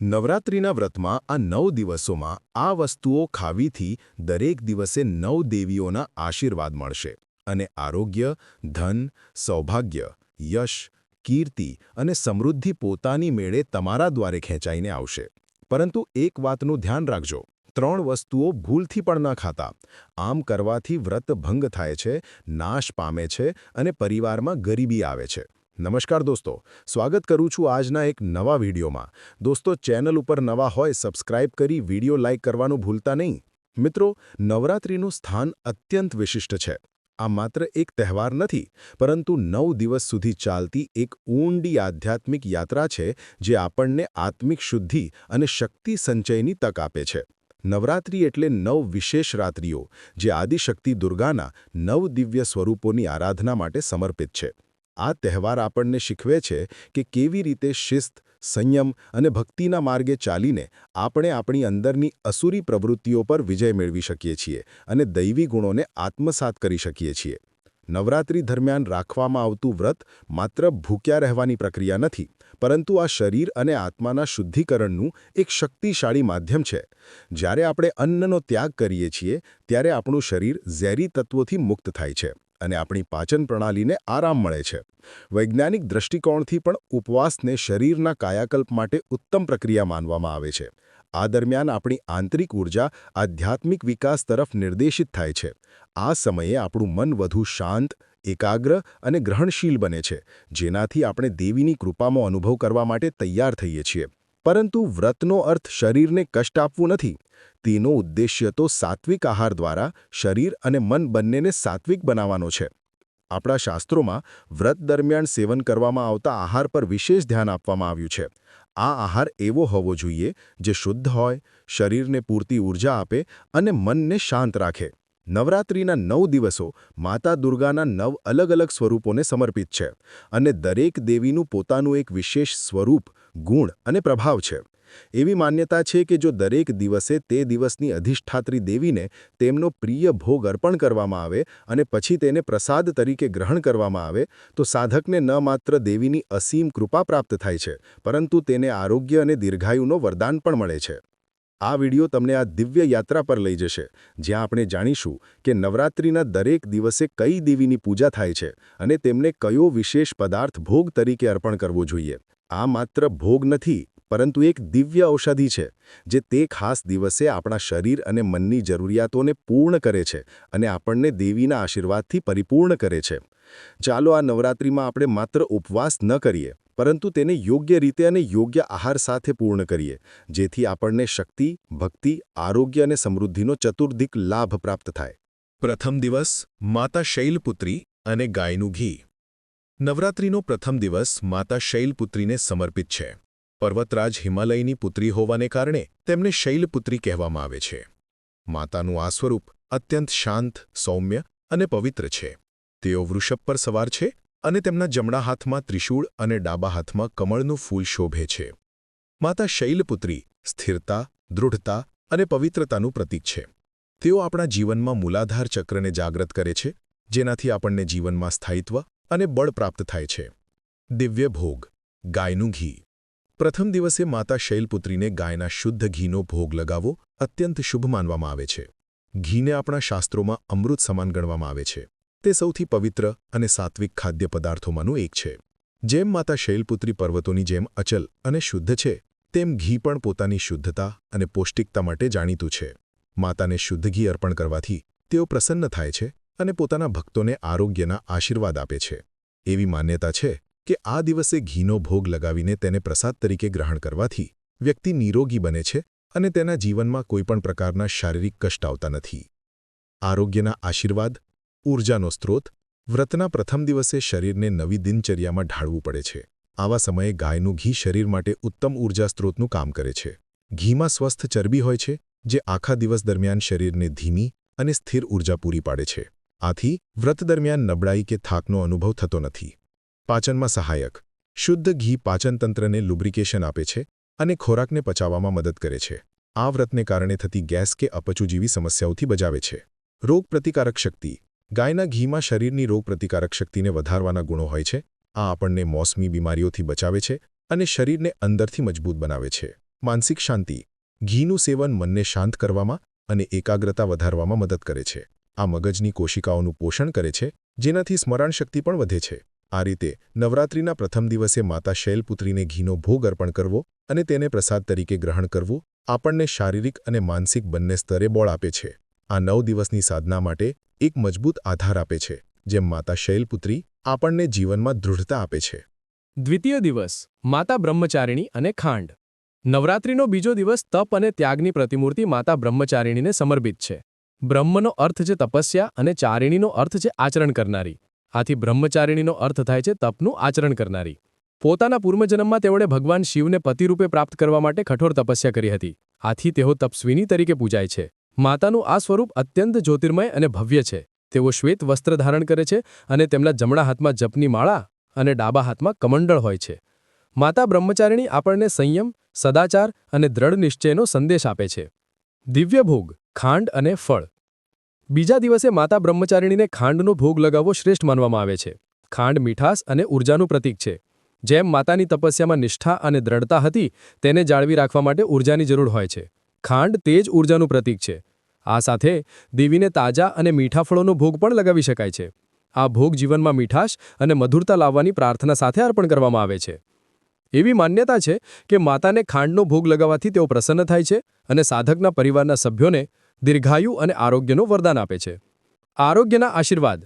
નવરાત્રિના વ્રતમાં આ નવ દિવસોમાં આ વસ્તુઓ ખાવીથી દરેક દિવસે નવ દેવીઓના આશીર્વાદ મળશે અને આરોગ્ય, ધન, સૌભાગ્ય, યશ, કીર્તિ અને સમૃદ્ધિ પોતાની મેળે તમારા દ્વારે ખેંચાઈને આવશે. પરંતુ એક વાતનું ધ્યાન રાખજો. ત્રણ વસ્તુઓ ભૂલથી પણ ન ખાતા. આમ કરવાથી વ્રત ભંગ થાય છે, નાશ પામે છે અને પરિવારમાં ગરીબી આવે છે. નમસ્કાર દોસ્તો, સ્વાગત કરું છું આજના એક નવા વિડીયોમાં. દોસ્તો, ચેનલ ઉપર નવા હોય, સબસ્ક્રાઇબ કરી વીડિયો લાઇક કરવાનું ભૂલતા નહીં. મિત્રો, નવરાત્રિનું સ્થાન અત્યંત વિશિષ્ટ છે. આ માત્ર એક તહેવાર નથી, પરંતુ નવ દિવસ સુધી ચાલતી એક ઊંડી આધ્યાત્મિક યાત્રા છે, જે આપણને આત્મિક શુદ્ધિ અને શક્તિ સંચયની તક આપે છે. નવરાત્રિ એટલે નવ વિશેષ રાત્રિઓ, જે આદિશક્તિ દુર્ગાના નવ દિવ્ય સ્વરૂપોની આરાધના માટે સમર્પિત છે. આ તહેવાર આપણને શીખવે છે કે કેવી રીતે શિસ્ત, સંયમ અને ભક્તિના માર્ગે ચાલીને આપણે આપણી અંદરની અસુરી પ્રવૃત્તિઓ પર વિજય મેળવી શકીએ છીએ અને દૈવી ગુણોને આત્મસાત કરી શકીએ છીએ. નવરાત્રી દરમિયાન રાખવામાં આવતું વ્રત માત્ર ભૂક્યા રહેવાની પ્રક્રિયા નથી, પરંતુ આ શરીર અને આત્માના શુદ્ધિકરણનું એક શક્તિશાળી માધ્યમ છે. જ્યારે આપણે અન્નનો ત્યાગ કરીએ છીએ, ત્યારે આપણું શરીર ઝેરી તત્વોથી મુક્ત થાય છે. અને આપણી પાચન પ્રણાલીને આરામ મળે છે. વૈજ્ઞાનિક દૃષ્ટિકોણથી પણ ઉપવાસને શરીરના કાયાકલ્પ માટે ઉત્તમ પ્રક્રિયા માનવામાં આવે છે. આ દરમિયાન આપણી આંતરિક ઊર્જા આધ્યાત્મિક વિકાસ તરફ નિર્દેશિત થાય છે. આ સમયે આપણું મન વધુ શાંત, એકાગ્ર અને ગ્રહણશીલ બને છે, જેનાથી આપણે દેવીની કૃપામાં અનુભવ કરવા માટે તૈયાર થઈએ છીએ. પરંતુ વ્રતનો અર્થ શરીરને કષ્ટ આપવું નથી. તેનો ઉદ્દેશ્ય તો સાત્વિક આહાર દ્વારા શરીર અને મન બંનેને સાત્વિક બનાવવાનો છે. આપણા શાસ્ત્રોમાં વ્રત દરમિયાન સેવન કરવામાં આવતા આહાર પર વિશેષ ધ્યાન આપવામાં આવ્યું છે. આ આહાર એવો હોવો જોઈએ જે શુદ્ધ હોય, શરીરને પૂરતી ઊર્જા આપે અને મનને શાંત રાખે. નવરાત્રિના નવ દિવસો માતા દુર્ગાના નવ અલગ અલગ સ્વરૂપોને સમર્પિત છે અને દરેક દેવીનું પોતાનું એક વિશેષ સ્વરૂપ, ગુણ અને પ્રભાવ છે. એવી માન્યતા છે કે જો દરેક દિવસે તે દિવસની અધિષ્ઠાત્રી દેવીને તેમનો પ્રિય ભોગ અર્પણ કરવામાં આવે અને પછી તેને પ્રસાદ તરીકે ગ્રહણ કરવામાં આવે, તો સાધકને ન માત્ર દેવીની અસીમ કૃપા પ્રાપ્ત થાય છે, પરંતુ તેને આરોગ્ય અને દીર્ઘાયુનો વરદાન પણ મળે છે. આ વિડિયો તમને આ દિવ્ય યાત્રા પર લઈ જશે, જ્યાં આપણે જાણીશું કે નવરાત્રિના દરેક દિવસે કઈ દેવીની પૂજા થાય છે અને તેમને કયો વિશેષ પદાર્થ ભોગ તરીકે અર્પણ કરવો જોઈએ. આ માત્ર ભોગ નથી પરંતુ એક દિવ્ય ઔષધિ છે, જે તે ખાસ દિવસે આપણા શરીર અને મનની જરૂરિયાતોને પૂર્ણ કરે છે અને આપણને દેવીના આશીર્વાદથી પરિપૂર્ણ કરે છે. ચાલો આ નવરાત્રિમાં આપણે માત્ર ઉપવાસ ન કરીએ, પરંતુ તેને યોગ્ય રીતે અને યોગ્ય આહાર સાથે પૂર્ણ કરીએ, જેથી આપણને શક્તિ, ભક્તિ, આરોગ્ય અને સમૃદ્ધિનો ચતુર્ધિક લાભ પ્રાપ્ત થાય. પ્રથમ દિવસ માતા શૈલપુત્રી અને ગાયનું ઘી. નવરાત્રિનો પ્રથમ દિવસ માતા શૈલપુત્રીને સમર્પિત છે. પર્વતરાજ હિમાલયની પુત્રી હોવાને કારણે તેમને શૈલપુત્રી કહેવામાં આવે છે. માતાનું આ સ્વરૂપ અત્યંત શાંત, સૌમ્ય અને પવિત્ર છે. તેઓ વૃષભ પર સવાર છે અને તેમના જમણા હાથમાં ત્રિશૂળ અને ડાબા હાથમાં કમળનું ફૂલ શોભે છે. માતા શૈલપુત્રી સ્થિરતા, દૃઢતા અને પવિત્રતાનું પ્રતીક છે. તેઓ આપણા જીવનમાં મૂલાધાર ચક્રને જાગ્રત કરે છે, જેનાથી આપણને જીવનમાં સ્થાયિત્વ અને બળ પ્રાપ્ત થાય છે. દિવ્ય ભોગ, ગાયનું ઘી પ્રથમ દિવસે માતા શૈલપુત્રીને ગાયના શુદ્ધ ઘીનો ભોગ લગાવવો અત્યંત શુભ માનવામાં આવે છે. ઘીને આપણા શાસ્ત્રોમાં અમૃત સમાન ગણવામાં આવે છે. તે સૌથી પવિત્ર અને સાત્વિક ખાદ્ય પદાર્થોમાંનું એક છે. જેમ માતા શૈલપુત્રી પર્વતોની જેમ અચલ અને શુદ્ધ છે, તેમ ઘી પણ પોતાની શુદ્ધતા અને પૌષ્ટિકતા માટે જાણીતું છે. માતાને શુદ્ધ ઘી અર્પણ કરવાથી તેઓ પ્રસન્ન થાય છે અને પોતાના ભક્તોને આરોગ્યના આશીર્વાદ આપે છે. એવી માન્યતા છે કે આ દિવસે ઘીનો ભોગ લગાવીને તેને પ્રસાદ તરીકે ગ્રહણ કરવાથી વ્યક્તિ નિરોગી બને છે અને તેના જીવનમાં કોઈપણ પ્રકારના શારીરિક કષ્ટ આવતા નથી. આરોગ્યના આશીર્વાદ ઊર્જાનો સ્ત્રોત, વ્રતના પ્રથમ દિવસે શરીરને નવી દિનચર્યામાં ઢાળવું પડે છે. આવા સમયે ગાયનું ઘી શરીર માટે ઉત્તમ ઊર્જા સ્ત્રોતનું કામ કરે છે. ઘીમાં સ્વસ્થ ચરબી હોય છે, જે આખા દિવસ દરમિયાન શરીરને ધીમી અને સ્થિર ઊર્જા પૂરી પાડે છે. આથી વ્રત દરમિયાન નબળાઈ કે થાકનો અનુભવ થતો નથી. પાચનમાં સહાયક. શુદ્ધ ઘી પાચનતંત્રને લુબ્રિકેશન આપે છે અને ખોરાકને પચાવવામાં મદદ કરે છે. આ વ્રતને કારણે થતી ગેસ કે અપચુ જેવી સમસ્યાઓથી બજાવે છે. રોગપ્રતિકારક શક્તિ. ગાયના ઘીમાં શરીરની રોગપ્રતિકારક શક્તિને વધારવાના ગુણો હોય છે. આ આપણને મોસમી બીમારીઓથી બચાવે છે અને શરીરને અંદરથી મજબૂત બનાવે છે. માનસિક શાંતિ. ઘીનું સેવન મનને શાંત કરવામાં અને એકાગ્રતા વધારવામાં મદદ કરે છે. આ મગજની કોશિકાઓનું પોષણ કરે છે, જેનાથી સ્મરણશક્તિ પણ વધે છે. આ રીતે નવરાત્રિના પ્રથમ દિવસે માતા શૈલપુત્રીને ઘીનો ભોગ અર્પણ કરવો અને તેને પ્રસાદ તરીકે ગ્રહણ કરવું આપણને શારીરિક અને માનસિક બંને સ્તરે બળ આપે છે. આ નવ દિવસની સાધના માટે એક મજબૂત આધાર આપે છે, જેમ માતા શૈલપુત્રી આપણને જીવનમાં દૃઢતા આપે છે. દ્વિતીય દિવસ, માતા બ્રહ્મચારિણી અને ખાંડ. નવરાત્રિનો બીજો દિવસ તપ અને ત્યાગની પ્રતિમૂર્તિ માતા બ્રહ્મચારિણીને સમર્પિત છે. બ્રહ્મનો અર્થ છે તપસ્યા અને ચારિણીનો અર્થ છે આચરણ કરનારી. આથી બ્રહ્મચારિણીનો અર્થ થાય છે તપનું આચરણ કરનારી. પોતાના પૂર્વજન્મમાં તેઓએ ભગવાન શિવને પતિરૂપે પ્રાપ્ત કરવા માટે કઠોર તપસ્યા કરી હતી. આથી તેઓ તપસ્વીની તરીકે પૂજાય છે. માતાનું આ સ્વરૂપ અત્યંત જ્યોતિર્મય અને ભવ્ય છે. તેઓ શ્વેત વસ્ત્ર ધારણ કરે છે અને તેમના જમણા હાથમાં જપની માળા અને ડાબા હાથમાં કમંડળ હોય છે. માતા બ્રહ્મચારિણી આપણને સંયમ, સદાચાર અને દ્રઢ નિશ્ચયનો સંદેશ આપે છે. દિવ્ય ભોગ ખાંડ અને ફળ. બીજા દિવસે માતા બ્રહ્મચારિણીને ખાંડનો ભોગ લગાવવો શ્રેષ્ઠ માનવામાં આવે છે. ખાંડ મીઠાસ અને ઉર્જાનું પ્રતીક છે. જેમ માતાની તપસ્યામાં નિષ્ઠા અને દ્રઢતા હતી, તેને જાળવી રાખવા માટે ઉર્જાની જરૂર હોય છે. ખાંડ તે જ ઉર્જાનું પ્રતીક છે. આ સાથે દેવીને તાજા અને મીઠા ફળોનો ભોગ પણ લગાવી શકાય છે. આ ભોગ જીવનમાં મીઠાશ અને મધુરતા લાવવાની પ્રાર્થના સાથે અર્પણ કરવામાં આવે છે. એવી માન્યતા છે કે માતાને ખાંડનો ભોગ લગાવવાથી તેઓ પ્રસન્ન થાય છે અને સાધકના પરિવારના સભ્યોને દીર્ઘાયુ અને આરોગ્યનું વરદાન આપે છે. આરોગ્યના આશીર્વાદ.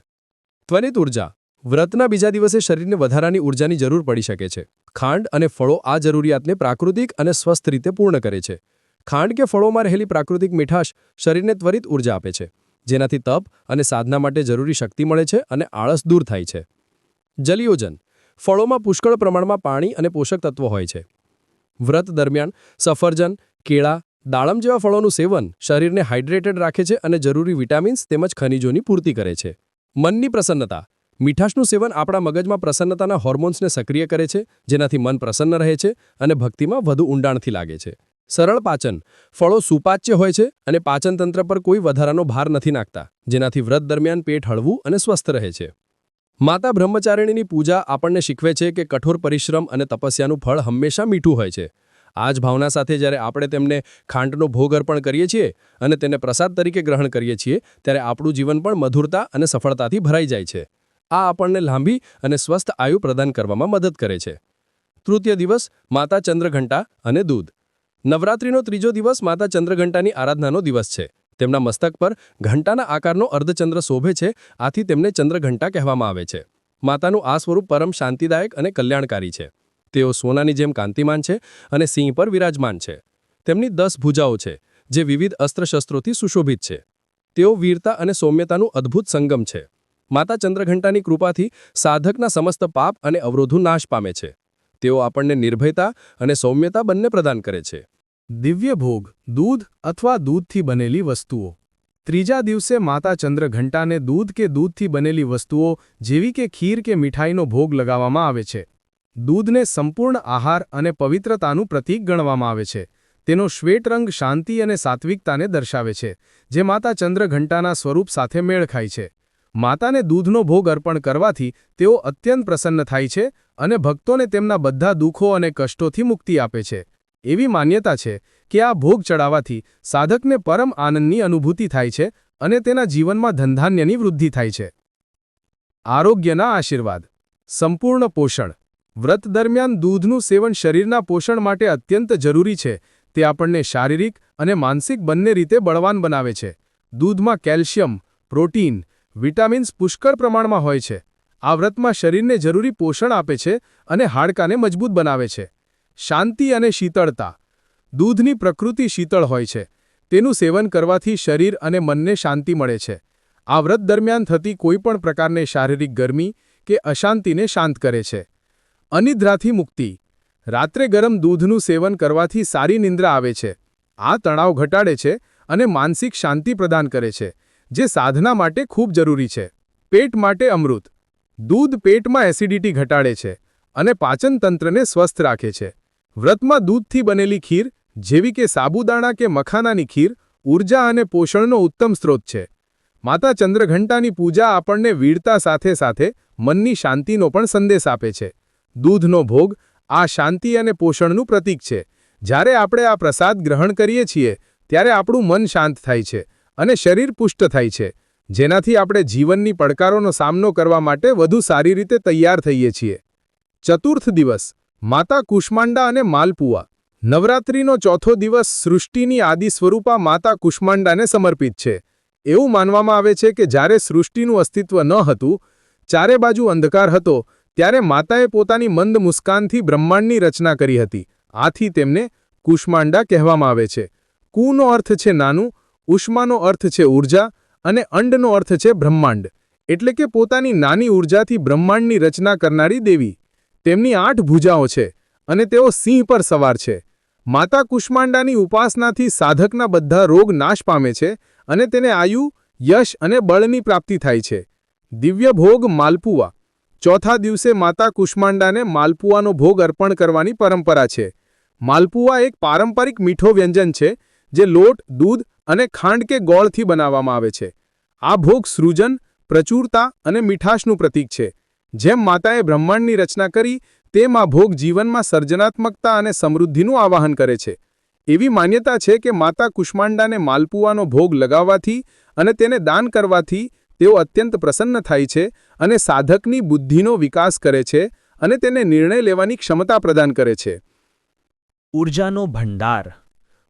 ત્વરિત ઊર્જા. વ્રતના બીજા દિવસે શરીરને વધારાની ઉર્જાની જરૂર પડી શકે છે. ખાંડ અને ફળો આ જરૂરિયાતને પ્રાકૃતિક અને સ્વસ્થ રીતે પૂર્ણ કરે છે. ખાંડ કે ફળોમાં રહેલી પ્રાકૃતિક મીઠાશ શરીરને ત્વરિત ઊર્જા આપે છે. જેનાથી તપ અને સાધના માટે જરૂરી શક્તિ મળે છે અને આળસ દૂર થાય છે. જલયોજન. ફળોમાં પુષ્કળ પ્રમાણમાં પાણી અને પોષક તત્વો હોય છે. વ્રત દરમિયાન સફરજન, કેળા દાડમ જેવા ફળોનું સેવન શરીરને હાઇડ્રેટેડ રાખે છે અને જરૂરી વિટામિન્સ તેમજ ખનિજોની પૂર્તિ કરે છે. મનની પ્રસન્નતા. મીઠાશનું સેવન આપણા મગજમાં પ્રસન્નતાના હોર્મોન્સને સક્રિય કરે છે, જેનાથી મન પ્રસન્ન રહે છે અને ભક્તિમાં વધુ ઊંડાણથી લાગે છે. સરળ પાચન. ફળો સુપાચ્ય હોય છે અને પાચનતંત્ર પર કોઈ વધારાનો ભાર નથી નાખતા, જેનાથી વ્રત દરમિયાન પેટ હળવું અને સ્વસ્થ રહે છે. માતા બ્રહ્મચારિણીની પૂજા આપણને શીખવે છે કે કઠોર પરિશ્રમ અને તપસ્યાનું ફળ હંમેશા મીઠું હોય છે. આ જ ભાવના સાથે જ્યારે આપણે તેમને ખાંડનો ભોગ અર્પણ કરીએ છીએ અને તેને પ્રસાદ તરીકે ગ્રહણ કરીએ છીએ, ત્યારે આપણું જીવન પણ મધુરતા અને સફળતાથી ભરાઈ જાય છે. આ આપણને લાંબી અને સ્વસ્થ આયુ પ્રદાન કરવામાં મદદ કરે છે. તૃતીય દિવસ, માતા ચંદ્રઘંટા અને દૂધ. નવરાત્રિનો ત્રીજો દિવસ, માતા ચંદ્રઘંટાની આરાધનાનો દિવસ છે. તેમના મસ્તક પર ઘંટાના આકારનો અર્ધચંદ્ર શોભે છે, આથી તેમને ચંદ્રઘંટા કહેવામાં આવે છે. માતાનું આ સ્વરૂપ પરમ શાંતિદાયક અને કલ્યાણકારી છે. તેઓ સોનાની જેમ કાંતિમાન છે અને સિંહ પર વિરાજમાન છે. તેમની દસ ભુજાઓ છે, જે વિવિધ અસ્ત્રશસ્ત્રોથી સુશોભિત છે. તેઓ વીરતા અને સૌમ્યતાનું અદ્ભુત સંગમ છે. માતા ચંદ્રઘંટાની કૃપાથી સાધકના સમસ્ત પાપ અને અવરોધો નાશ પામે છે. તેઓ આપણને નિર્ભયતા અને સૌમ્યતા બંને પ્રદાન કરે છે. દિવ્ય ભોગ, દૂધ અથવા દૂધથી બનેલી વસ્તુઓ. ત્રીજા દિવસે માતા ચંદ્રઘંટાને દૂધ કે દૂધથી બનેલી વસ્તુઓ જેવી કે ખીર કે મીઠાઈનો ભોગ લગાવવામાં આવે છે. દૂધને સંપૂર્ણ આહાર અને પવિત્રતાનું પ્રતીક ગણવામાં આવે છે. તેનો શ્વેત રંગ શાંતિ અને સાત્વિકતાને દર્શાવે છે, જે માતા ચંદ્રઘંટાના સ્વરૂપ સાથે મેળ ખાય છે. માતાને દૂધનો ભોગ અર્પણ કરવાથી તેઓ અત્યંત પ્રસન્ન થાય છે અને ભક્તોને તેમના બધા દુઃખો અને કષ્ટોથી મુક્તિ આપે છે. એવી માન્યતા છે કે આ ભોગ ચડાવવાથી સાધકને પરમ આનંદની અનુભૂતિ થાય છે અને તેના જીવનમાં ધનધાન્યની વૃદ્ધિ થાય છે. આરોગ્યના આશીર્વાદ. સંપૂર્ણ પોષણ. વ્રત દરમિયાન દૂધનું સેવન શરીરના પોષણ માટે અત્યંત જરૂરી છે. તે આપણને શારીરિક અને માનસિક બંને રીતે બળવાન બનાવે છે. દૂધમાં કેલ્શિયમ, પ્રોટીન, વિટામિન્સ પુષ્કળ પ્રમાણમાં હોય છે. આ વ્રતમાં શરીરને જરૂરી પોષણ આપે છે અને હાડકાને મજબૂત બનાવે છે. શાંતિ અને શીતળતા. દૂધની પ્રકૃતિ શીતળ હોય છે. તેનું સેવન કરવાથી શરીર અને મનને શાંતિ મળે છે. આ વ્રત દરમિયાન થતી કોઈપણ પ્રકારની શારીરિક ગરમી કે અશાંતિને શાંત કરે છે. અનિદ્રાથી મુક્તિ. રાત્રે ગરમ દૂધનું સેવન કરવાથી સારી નિંદ્રા આવે છે. આ તણાવ ઘટાડે છે અને માનસિક શાંતિ પ્રદાન કરે છે, જે સાધના માટે ખૂબ જરૂરી છે. પેટ માટે અમૃત. દૂધ પેટમાં એસિડિટી ઘટાડે છે અને પાચન તંત્રને સ્વસ્થ રાખે છે. વ્રતમાં દૂધથી બનેલી ખીર, જેવી કે સાબુદાણા કે મખાનાની ખીર ઊર્જા અને પોષણનો ઉત્તમ સ્ત્રોત છે. માતા ચંદ્રઘંટાની પૂજા આપણને વીરતા સાથે સાથે મનની શાંતિનો પણ સંદેશ આપે છે. દૂધનો ભોગ આ શાંતિ અને પોષણનું પ્રતીક છે. જ્યારે આપણે આ પ્રસાદ ગ્રહણ કરીએ છીએ, ત્યારે આપણું મન શાંત થાય છે અને શરીર પુષ્ટ થાય છે. જેનાથી આપણે જીવનની પડકારોનો સામનો કરવા માટે વધુ સારી રીતે તૈયાર થઈએ છીએ. ચતુર્થ દિવસ, માતા કુષ્માંડા અને માલપુઆ. નવરાત્રિનો ચોથો દિવસ સૃષ્ટિની આદિ સ્વરૂપા માતા કુષ્માંડાને સમર્પિત છે. એવું માનવામાં આવે છે કે જ્યારે સૃષ્ટિનું અસ્તિત્વ ન હતું, ચારે બાજુ અંધકાર હતો ત્યારે માતાએ પોતાની મંદ મુસ્કાનથી બ્રહ્માંડની રચના કરી હતી. આથી તેમને કુષ્માંડા કહેવામાં આવે છે. કુનો અર્થ છે નાનું, ઉષ્માનો અર્થ છે ઊર્જા અને અંડનો અર્થ છે બ્રહ્માંડ. એટલે કે પોતાની નાની ઊર્જાથી બ્રહ્માંડની રચના કરનારી દેવી. તેમની આઠ ભુજાઓ છે અને તેઓ સિંહ પર સવાર છે. માતા કુષ્માંડાની ઉપાસનાથી સાધકના બધા રોગ નાશ પામે છે અને તેને આયુ, યશ અને બળની પ્રાપ્તિ થાય છે. દિવ્ય ભોગ માલપુઆ ચોથા દિવસે માતા કુષ્માંડાને માલપુઆનો ભોગ અર્પણ કરવાની પરંપરા છે. માલપુઆ એક પારંપરિક મીઠો વ્યંજન છે, જે લોટ, દૂધ અને ખાંડ કે ગોળથી બનાવવામાં આવે છે. આ ભોગ સૃજન, પ્રચુરતા અને મીઠાશનું પ્રતીક છે. જેમ માતાએ બ્રહ્માંડની રચના કરી, તેમ આ ભોગ જીવનમાં સર્જનાત્મકતા અને સમૃદ્ધિનું આવાહન કરે છે. એવી માન્યતા છે કે માતા કુષ્માંડાને માલપુઆનો ભોગ લગાવવાથી અને તેને દાન કરવાથી તેઓ અત્યંત પ્રસન્ન થાય છે અને સાધકની બુદ્ધિનો વિકાસ કરે છે અને તેને નિર્ણય લેવાની ક્ષમતા પ્રદાન કરે છે. ઊર્જાનો ભંડાર.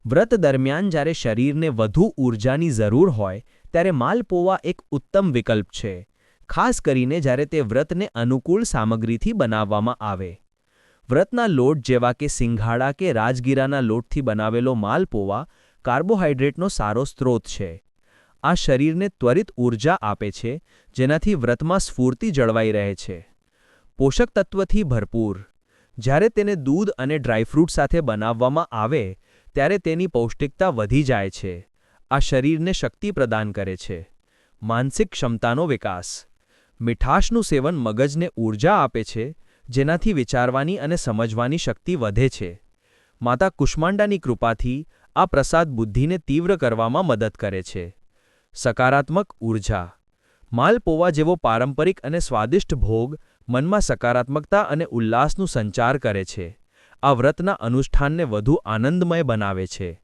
વ્રત દરમિયાન જ્યારે શરીરને વધુ ઊર્જાની જરૂર હોય, ત્યારે માલપોવા એક ઉત્તમ વિકલ્પ છે. ખાસ કરીને જ્યારે તે વ્રતને અનુકૂળ સામગ્રીથી બનાવવામાં આવે. વ્રતના લોટ જેવા કે સિંઘાડા કે રાજગીરાના લોટથી બનાવેલો માલપોવા કાર્બોહાઈડ્રેટનો સારો સ્ત્રોત છે. આ શરીરને ત્વરિત ઊર્જા આપે છે, જેનાથી વ્રતમાં સ્ફૂર્તિ જળવાઈ રહે છે. પોષક તત્વથી ભરપૂર. જ્યારે તેને દૂધ અને ડ્રાયફ્રૂટ સાથે બનાવવામાં આવે, ત્યારે તેની પૌષ્ટિકતા વધી જાય છે. આ શરીરને શક્તિ પ્રદાન કરે છે. માનસિક ક્ષમતાનો વિકાસ. મીઠાશનું સેવન મગજને ઊર્જા આપે છે, જેનાથી વિચારવાની અને સમજવાની શક્તિ વધે છે. માતા કુષ્માંડાની કૃપાથી આ પ્રસાદ બુદ્ધિને તીવ્ર કરવામાં મદદ કરે છે. સકારાત્મક ઊર્જા માલપોવા જેવો પારંપરિક અને સ્વાદિષ્ટ ભોગ મનમાં સકારાત્મકતા અને ઉલ્લાસનું સંચાર કરે છે. આ વ્રતના અનુષ્ઠાનને વધુ આનંદમય બનાવે છે.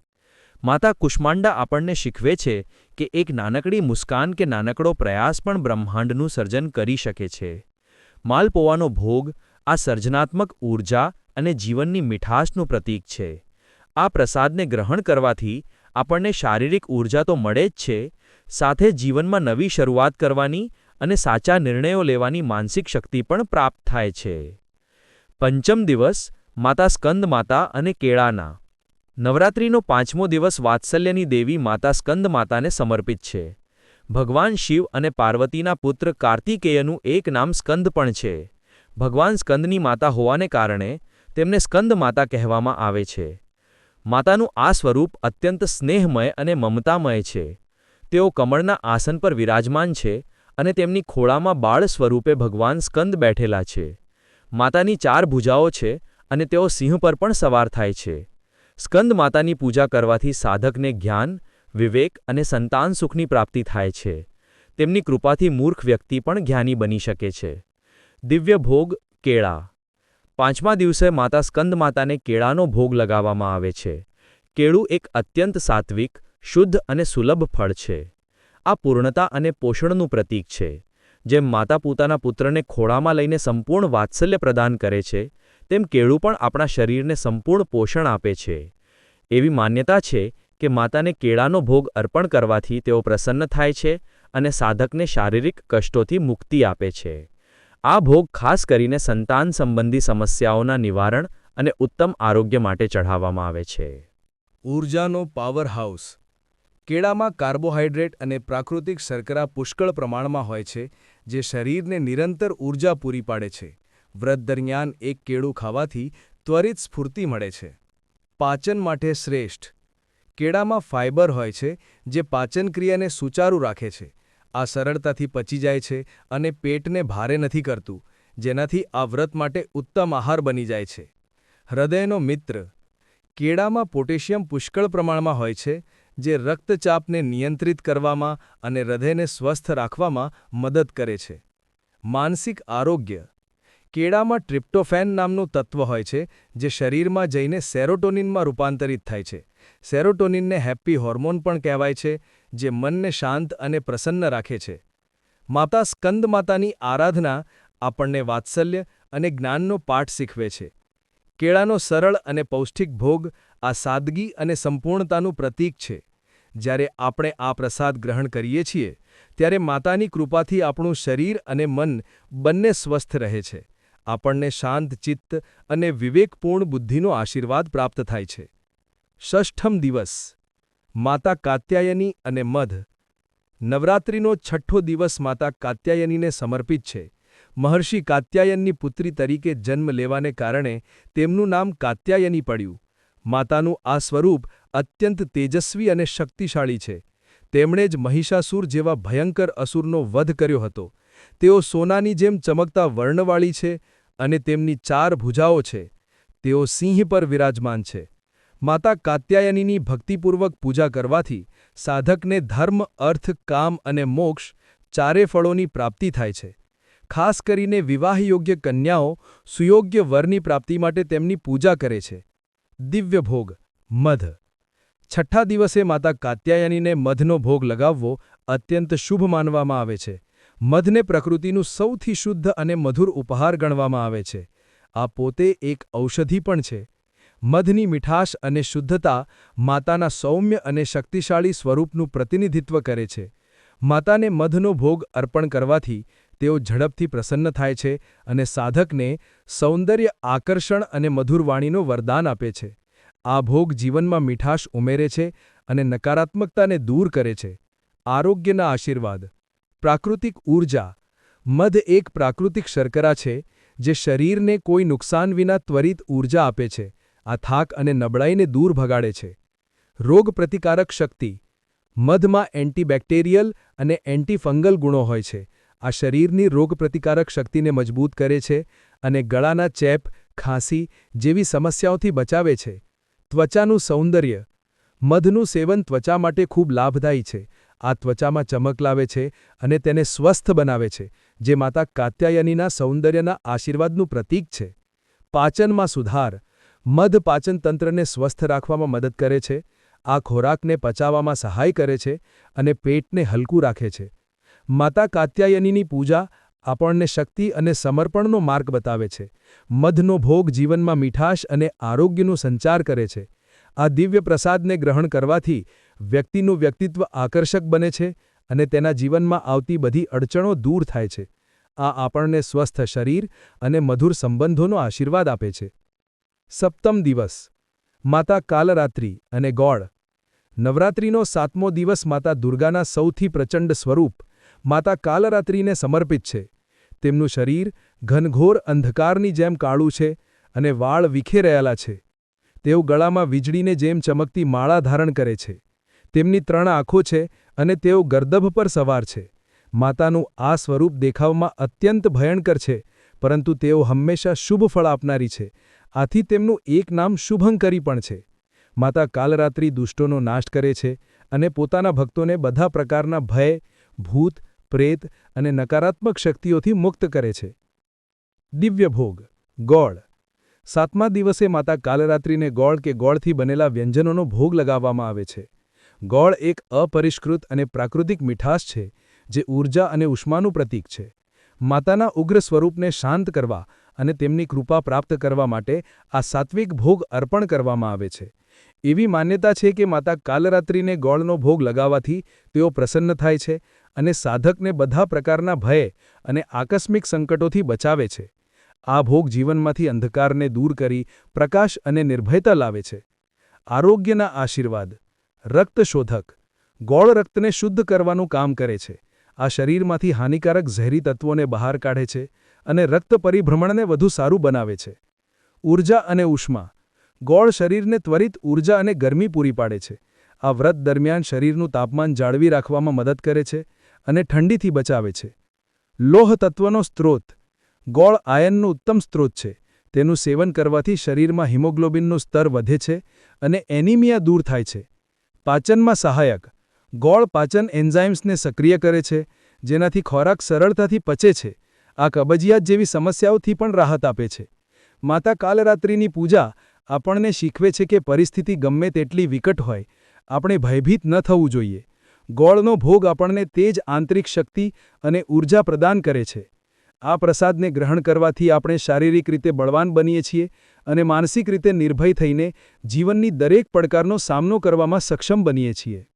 માતા કુષ્માંડા આપણને શીખવે છે કે એક નાનકડી મુસ્કાન કે નાનકડો પ્રયાસ પણ બ્રહ્માંડનું સર્જન કરી શકે છે. માલપોવાનો ભોગ આ સર્જનાત્મક ઊર્જા અને જીવનની મીઠાશનું પ્રતીક છે. આ પ્રસાદને ગ્રહણ કરવાથી આપણને શારીરિક ઊર્જા તો મળે જ છે સાથે જીવનમાં નવી શરૂઆત કરવાની અને સાચા નિર્ણયો લેવાની માનસિક શક્તિ પણ પ્રાપ્ત થાય છે. પંચમ દિવસ, માતા સ્કંદ માતા અને કેળાના. નવરાત્રિનો પાંચમો દિવસ વાત્સલ્યની દેવી માતા સ્કંદ માતાને સમર્પિત છે. ભગવાન શિવ અને પાર્વતીના પુત્ર કાર્તિકેયનું એક નામ સ્કંદ પણ છે. ભગવાન સ્કંદની માતા હોવાને કારણે તેમને સ્કંદ માતા કહેવામાં આવે છે. માતાનું આ સ્વરૂપ અત્યંત સ્નેહમય અને મમતામય છે. તેઓ કમળના આસન પર વિરાજમાન છે અને તેમની ખોળામાં બાળ સ્વરૂપે ભગવાન સ્કંદ બેઠેલા છે. માતાની ચાર ભુજાઓ છે અને તેઓ સિંહ પર પણ સવાર થાય છે. સ્કંદ માતાની પૂજા કરવાથી સાધકને જ્ઞાન, વિવેક અને સંતાન સુખની પ્રાપ્તિ થાય છે. તેમની કૃપાથી મૂર્ખ વ્યક્તિ પણ જ્ઞાની બની શકે છે. દિવ્ય ભોગ, કેળા. પાંચમા દિવસે માતા સ્કંદ માતાને કેળાનો ભોગ લગાવવામાં આવે છે. કેળું એક અત્યંત સાત્વિક શુદ્ધ અને સુલભ ફળ છે. આ પૂર્ણતા અને પોષણનું પ્રતીક છે, જેમ માતા પોતાના પુત્રને ખોળામાં લઈને સંપૂર્ણ વાત્સલ્ય પ્રદાન કરે છે, તેમ કેળું પણ આપણા શરીરને સંપૂર્ણ પોષણ આપે છે. એવી માન્યતા છે કે માતાને કેળાનો ભોગ અર્પણ કરવાથી તેઓ પ્રસન્ન થાય છે અને સાધકને શારીરિક કષ્ટોથી મુક્તિ આપે છે. આ ભોગ ખાસ કરીને સંતાન સંબંધી સમસ્યાઓના નિવારણ અને ઉત્તમ આરોગ્ય માટે ચઢાવવામાં આવે છે. ઊર્જાનો પાવર હાઉસ કેળામાં કાર્બોહાઈડ્રેટ અને પ્રાકૃતિક શર્કરા પુષ્કળ પ્રમાણમાં હોય છે, જે શરીરને નિરંતર ઊર્જા પૂરી પાડે છે. વ્રત દરમિયાન એક કેળું ખાવાથી ત્વરિત સ્ફૂર્તિ મળે છે. પાચન માટે શ્રેષ્ઠ. કેળામાં ફાઇબર હોય છે, જે પાચન ક્રિયાને સુચારું રાખે છે. આ સરળતાથી પચી જાય છે અને પેટને ભારે નથી કરતું, જેનાથી આ વ્રત માટે ઉત્તમ આહાર બની જાય છે. હૃદયનો મિત્ર. કેળામાં પોટેશિયમ પુષ્કળ પ્રમાણમાં હોય છે જે રક્તચાપને નિયંત્રિત કરવામાં અને હૃદયને સ્વસ્થ રાખવામાં મદદ કરે છે. માનસિક આરોગ્ય. કેળામાં ટ્રિપ્ટોફેન નામનું તત્વ હોય છે, જે શરીરમાં જઈને સેરોટોનિનમાં રૂપાંતરિત થાય છે. સેરોટોનિનને હેપ્પી હોર્મોન પણ કહેવાય છે, જે મનને શાંત અને પ્રસન્ન રાખે છે. માતા સ્કંદ માતાની આરાધના આપણને વાત્સલ્ય અને જ્ઞાનનો પાઠ શીખવે છે. કેળાનો સરળ અને પૌષ્ટિક ભોગ આ સાદગી અને સંપૂર્ણતાનું પ્રતીક છે. જ્યારે આપણે આ પ્રસાદ ગ્રહણ કરીએ છીએ, ત્યારે માતાની કૃપાથી આપણું શરીર અને મન બંને સ્વસ્થ રહે છે. આપણને શાંત ચિત્ત અને વિવેકપૂર્ણ બુદ્ધિનો આશીર્વાદ પ્રાપ્ત થાય છે. ષષ્ઠમ દિવસ. માતા કાત્યાયની અને મધ. નવરાત્રિનો છઠ્ઠો દિવસ માતા કાત્યાયનીને સમર્પિત છે. મહર્ષિ કાત્યાયનની પુત્રી તરીકે જન્મ લેવાને કારણે તેમનું નામ કાત્યાયની પડ્યું. માતાનું આ સ્વરૂપ અત્યંત તેજસ્વી અને શક્તિશાળી છે. તેમણે જ મહિષાસુર જેવા ભયંકર અસુરનો વધ કર્યો હતો. તેઓ સોનાની જેમ ચમકતા વર્ણવાળી છે અને તેમની ચાર ભુજાઓ છે. તેઓ સિંહ પર વિરાજમાન છે. માતા કાત્યાયનીની ભક્તિપૂર્વક પૂજા કરવાથી સાધકને ધર્મ, અર્થ, કામ અને મોક્ષ ચારે ફળોની પ્રાપ્તિ થાય છે. ખાસ કરીને વિવાહયોગ્ય કન્યાઓ સુયોગ્ય વરની પ્રાપ્તિ માટે તેમની પૂજા કરે છે. દિવ્ય ભોગ મધ. છઠ્ઠા દિવસે માતા કાત્યાયનીને મધનો ભોગ લગાવવો અત્યંત શુભ માનવામાં આવે છે. મધને પ્રકૃતિનું સૌથી શુદ્ધ અને મધુર ઉપહાર ગણવામાં આવે છે. આ પોતે એક ઔષધિ પણ છે. મધની મીઠાશ અને શુદ્ધતા માતાના સૌમ્ય અને શક્તિશાળી સ્વરૂપનું પ્રતિનિધિત્વ કરે છે. માતાને મધનો ભોગ અર્પણ કરવાથી તેઓ ઝડપથી પ્રસન્ન થાય છે અને સાધકને સૌંદર્ય આકર્ષણ અને મધુર વાણીનો વરદાન આપે છે. આ ભોગ જીવનમાં મીઠાશ ઉમેરે છે અને નકારાત્મકતાને દૂર કરે છે. આરોગ્યના આશીર્વાદ. પ્રાકૃતિક ઊર્જા મધ એક પ્રાકૃતિક શર્કરા છે, જે શરીરને કોઈ નુકસાન વિના ત્વરિત ઊર્જા આપે છે, આ થાક અને નબળાઈને દૂર ભગાડે છે. રોગ પ્રતિકારક શક્તિ. મધમાં એન્ટીબેક્ટેરિયલ અને એન્ટીફંગલ ગુણો હોય છે. આ શરીરની રોગપ્રતિકારક શક્તિને મજબૂત કરે છે અને ગળાના ચેપ, ખાંસી જેવી સમસ્યાઓથી બચાવે છે. ત્વચાનું સૌંદર્ય. મધનું સેવન ત્વચા માટે ખૂબ લાભદાયી છે. આ ત્વચામાં ચમક લાવે છે અને તેને સ્વસ્થ બનાવે છે, જે માતા કાત્યાયનીના સૌંદર્યના આશીર્વાદનું પ્રતીક છે. પાચનમાં સુધાર. મધ પાચનતંત્રને સ્વસ્થ રાખવામાં મદદ કરે છે, આ ખોરાકને પચાવવામાં સહાય કરે છે અને પેટને હલકું રાખે છે. માતા કાત્યાયનીની પૂજા આપણને શક્તિ અને સમર્પણનો માર્ગ બતાવે છે. મધનો ભોગ જીવનમાં મીઠાશ અને આરોગ્યનું સંચાર કરે છે. આ દિવ્ય પ્રસાદને ગ્રહણ કરવાથી વ્યક્તિનું વ્યક્તિત્વ આકર્ષક બને છે અને તેના જીવનમાં આવતી બધી અડચણો દૂર થાય છે. આ આપણને સ્વસ્થ શરીર અને મધુર સંબંધોનો આશીર્વાદ આપે છે. સપ્તમ દિવસ. માતા કાલરાત્રિ અને ગોળ. નવરાત્રિનો સાતમો દિવસ માતા દુર્ગાના સૌથી પ્રચંડ સ્વરૂપ માતા કાલરાત્રિને સમર્પિત છે. તેમનું શરીર ઘનઘોર અંધકારની જેમ કાળું છે અને વાળ વિખેરાયેલા છે. તેઓ ગળામાં વીજળીને જેમ ચમકતી માળા ધારણ કરે છે. તેમની ત્રણ આંખો છે અને તેઓ ગર્દભ પર સવાર છે. માતાનું આ સ્વરૂપ દેખાવમાં અત્યંત ભયંકર છે, પરંતુ તેઓ હંમેશા શુભ ફળ આપનારી છે. આથી તેમનું એક નામ શુભંકરી પણ છે. માતા કાલરાત્રિ દુષ્ટોનો નાશ કરે છે અને પોતાના ભક્તોને બધા પ્રકારના ભય, ભૂત પ્રેત અને નકારાત્મક શક્તિઓથી મુક્ત કરે છે. દિવ્ય ભોગ ગોળ. સાતમા દિવસે માતા કાલરાત્રિને ગોળ કે ગોળથી બનેલા વ્યંજનોનો ભોગ લગાવવામાં આવે છે. ગોળ એક અપરિષ્કૃત અને પ્રાકૃતિક મીઠાશ છે, જે ઊર્જા અને ઉષ્માનું પ્રતીક છે. માતાના ઉગ્ર સ્વરૂપને શાંત કરવા અને તેમની કૃપા પ્રાપ્ત કરવા માટે આ સાત્વિક ભોગ અર્પણ કરવામાં આવે છે. એવી માન્યતા છે કે માતા કાલરાત્રિને ગોળનો ભોગ લગાવવાથી તેઓ પ્રસન્ન થાય છે અને સાધકને બધા પ્રકારના ભય અને આકસ્મિક સંકટોથી બચાવે છે. આ ભોગ જીવનમાંથી અંધકારને દૂર કરી પ્રકાશ અને નિર્ભયતા લાવે છે. આરોગ્યના આશીર્વાદ, રક્તશોધક, ગોળ રક્તને શુદ્ધ કરવાનું કામ કરે છે. આ શરીરમાંથી હાનિકારક ઝેરી તત્વોને બહાર કાઢે છે અને રક્ત પરિભ્રમણને વધુ સારું બનાવે છે. ઊર્જા અને ઉષ્મા, ગોળ શરીરને ત્વરિત ઊર્જા અને ગરમી પૂરી પાડે છે. આ વ્રત દરમિયાન શરીરનું તાપમાન જાળવી રાખવામાં મદદ કરે છે અને ઠંડીથી બચાવે છે. લોહ તત્વનો સ્ત્રોત, ગોળ આયનનું ઉત્તમ સ્ત્રોત છે. તેનું સેવન કરવાથી શરીરમાં હિમોગ્લોબિનનું સ્તર વધે છે અને એનિમિયા દૂર થાય છે. પાચનમાં સહાયક, ગોળ પાચન એન્ઝાઇમ્સને સક્રિય કરે છે, જેનાથી ખોરાક સરળતાથી પચે છે. આ કબજિયાત જેવી સમસ્યાઓથી પણ રાહત આપે છે. માતા કાલરાત્રિની પૂજા આપણને શીખવે છે કે પરિસ્થિતિ ગમે તેટલી વિકટ હોય, આપણે ભયભીત ન થવું જોઈએ. ગોળનો ભોગ આપણને તે જ આંતરિક શક્તિ અને ઊર્જા પ્રદાન કરે છે. આ પ્રસાદને ગ્રહણ કરવાથી આપણે શારીરિક રીતે બળવાન બનીએ છીએ અને માનસિક રીતે નિર્ભય થઈને જીવનની દરેક પડકારનો સામનો કરવામાં સક્ષમ બનીએ છીએ.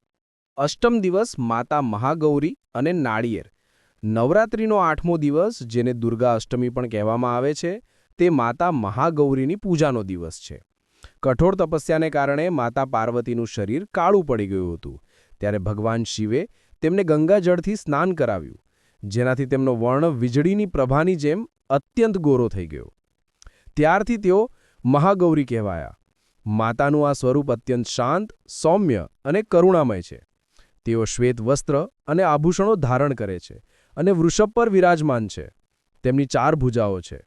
અષ્ટમ દિવસ માતા મહાગૌરી અને નાળિયેર. નવરાત્રિનો આઠમો દિવસ, જેને દુર્ગા અષ્ટમી પણ કહેવામાં આવે છે, તે માતા મહાગૌરીની પૂજાનો દિવસ છે. કઠોર તપસ્યાને કારણે માતા પાર્વતીનું શરીર કાળું પડી ગયું હતું. ત્યારે ભગવાન શિવે તેમને ગંગાજળથી સ્નાન કરાવ્યું. જેનાથી તેમનો વર્ણ વીજળીની પ્રભાની જેમ અત્યંત ગોરો થઈ ગયો. ત્યારથી તેઓ મહાગૌરી કહેવાયા. માતાનું આ સ્વરૂપ અત્યંત શાંત, સૌમ્ય અને કરુણામય છે. તેઓ શ્વેત વસ્ત્ર અને આભૂષણો ધારણ કરે છે અને વૃષભ પર વિરાજમાન છે. તેમની ચાર ભુજાઓ છે.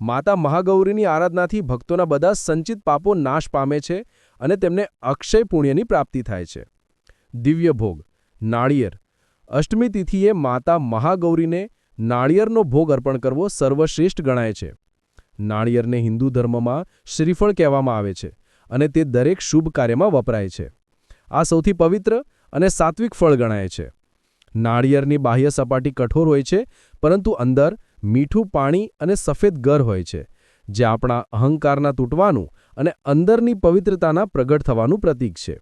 માતા મહાગૌરીની આરાધનાથી ભક્તોના બધા સંચિત પાપો નાશ પામે છે અને તેમને અક્ષય પુણ્યની પ્રાપ્તિ થાય છે. દિવ્ય ભોગ નાળિયેર. અષ્ટમી તિથિએ માતા મહાગૌરીને નાળિયેરનો ભોગ અર્પણ કરવો સર્વશ્રેષ્ઠ ગણાય છે. નાળિયેરને હિન્દુ ધર્મમાં શ્રીફળ કહેવામાં આવે છે અને તે દરેક શુભ કાર્યમાં વપરાય છે. આ સૌથી પવિત્ર અને સાત્વિક ફળ ગણાય છે. નાળિયેરની બાહ્ય સપાટી કઠોર હોય છે, પરંતુ અંદર મીઠું પાણી અને સફેદ ગર હોય છે, જે આપણા અહંકારના તૂટવાનું અને અંદરની પવિત્રતાના પ્રગટ થવાનું પ્રતીક છે.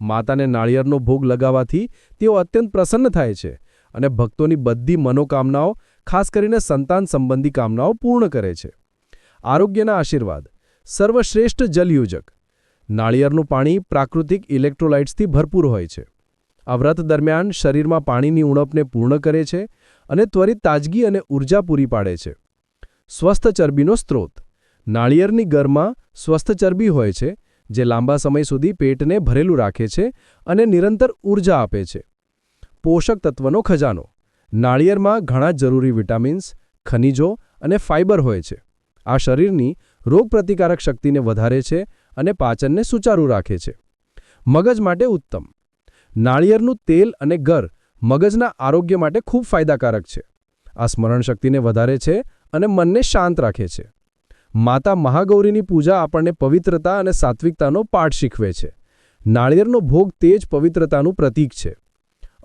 માતાને નાળિયેરનો ભોગ લગાવવાથી તેઓ અત્યંત પ્રસન્ન થાય છે અને ભક્તોની બધી મનોકામનાઓ, ખાસ કરીને સંતાન સંબંધી કામનાઓ પૂર્ણ કરે છે. આરોગ્યના આશીર્વાદ. સર્વશ્રેષ્ઠ જલયુજક. નાળિયેરનું પાણી પ્રાકૃતિક ઇલેક્ટ્રોલાઇટ્સથી ભરપૂર હોય છે. આ વ્રત દરમિયાન શરીરમાં પાણીની ઉણપને પૂર્ણ કરે છે અને ત્વરિત તાજગી અને ઊર્જા પૂરી પાડે છે. સ્વસ્થ ચરબીનો સ્ત્રોત. નાળિયેરની ગરમાં સ્વસ્થ ચરબી હોય છે જે લાંબા સમય સુધી પેટને ભરેલું રાખે છે અને નિરંતર ઊર્જા આપે છે. પોષક તત્વનો ખજાનો. નાળિયેરમાં ઘણા જરૂરી વિટામિન્સ, ખનિજો અને ફાઇબર હોય છે. આ શરીરની રોગપ્રતિકારક શક્તિને વધારે છે અને પાચનને સુચારું રાખે છે. મગજ માટે ઉત્તમ. નાળિયેરનું તેલ અને ગર મગજના આરોગ્ય માટે ખૂબ ફાયદાકારક છે. આ સ્મરણશક્તિને વધારે છે અને મનને શાંત રાખે છે. માતા મહાગૌરીની પૂજા આપણને પવિત્રતા અને સાત્વિકતાનો પાઠ શીખવે છે. નાળિયેરનો ભોગ તે જ પવિત્રતાનું પ્રતીક છે.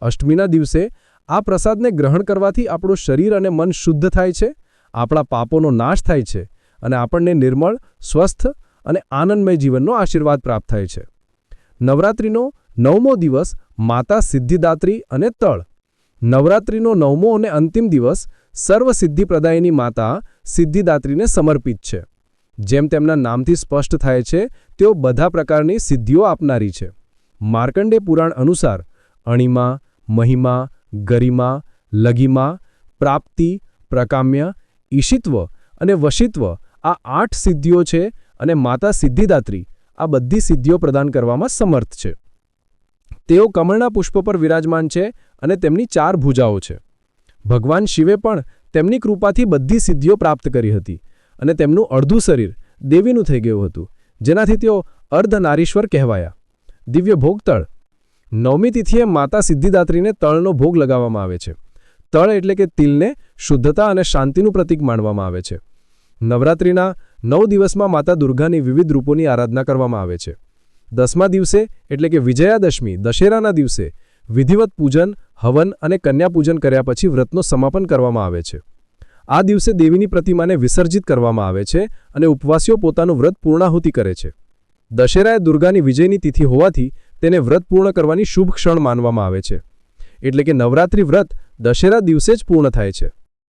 અષ્ટમીના દિવસે આ પ્રસાદને ગ્રહણ કરવાથી આપણું શરીર અને મન શુદ્ધ થાય છે, આપણા પાપોનો નાશ થાય છે અને આપણને નિર્મળ, સ્વસ્થ અને આનંદમય જીવનનો આશીર્વાદ પ્રાપ્ત થાય છે. નવરાત્રિનો નવમો દિવસ માતા સિદ્ધિદાત્રી અને તળ. નવરાત્રિનો નવમો અને અંતિમ દિવસ સર્વસિદ્ધિપ્રદાયની માતા સિદ્ધિદાત્રીને સમર્પિત છે. જેમ તેમના નામથી સ્પષ્ટ થાય છે, તેઓ બધા પ્રકારની સિદ્ધિઓ આપનારી છે. માર્કંડે પુરાણ અનુસાર, અણિમા, મહિમા, ગરિમા, લગિમા, પ્રાપ્તિ, પ્રકામ્ય, ઈશિત્વ અને વશિત્વ આ આઠ સિદ્ધિઓ છે અને માતા સિદ્ધિદાત્રી આ બધી સિદ્ધિઓ પ્રદાન કરવામાં સમર્થ છે. તેઓ કમળના પુષ્પ પર વિરાજમાન છે અને તેમની ચાર ભુજાઓ છે. ભગવાન શિવે પણ તેમની કૃપાથી બધી સિદ્ધિઓ પ્રાપ્ત કરી હતી અને તેમનું અડધું શરીર દેવીનું થઈ ગયું હતું, જેનાથી તેઓ અર્ધનારીશ્વર કહેવાયા. દિવ્ય ભોગ તળ નવમી તિથિએ માતા સિદ્ધિદાત્રીને તળનો ભોગ લગાવવામાં આવે છે. તળ એટલે કે તિલને શુદ્ધતા અને શાંતિનું પ્રતીક માનવામાં આવે છે. નવરાત્રિના નવ દિવસમાં માતા દુર્ગાની વિવિધ રૂપોની આરાધના કરવામાં આવે છે. દસમા દિવસે એટલે કે વિજયાદશમી, દશેરાના દિવસે વિધિવત પૂજન, હવન અને કન્યા પૂજન કર્યા પછી વ્રતનો સમાપન કરવામાં આવે છે. આ દિવસે દેવીની પ્રતિમાને વિસર્જિત કરવામાં આવે છે અને ઉપવાસીઓ પોતાનું વ્રત પૂર્ણાહુતિ કરે છે. દશેરાએ દુર્ગાની વિજયની તિથિ હોવાથી તેને વ્રત પૂર્ણ કરવાની શુભ ક્ષણ માનવામાં આવે છે. એટલે કે નવરાત્રિ વ્રત દશેરા દિવસે જ પૂર્ણ થાય છે.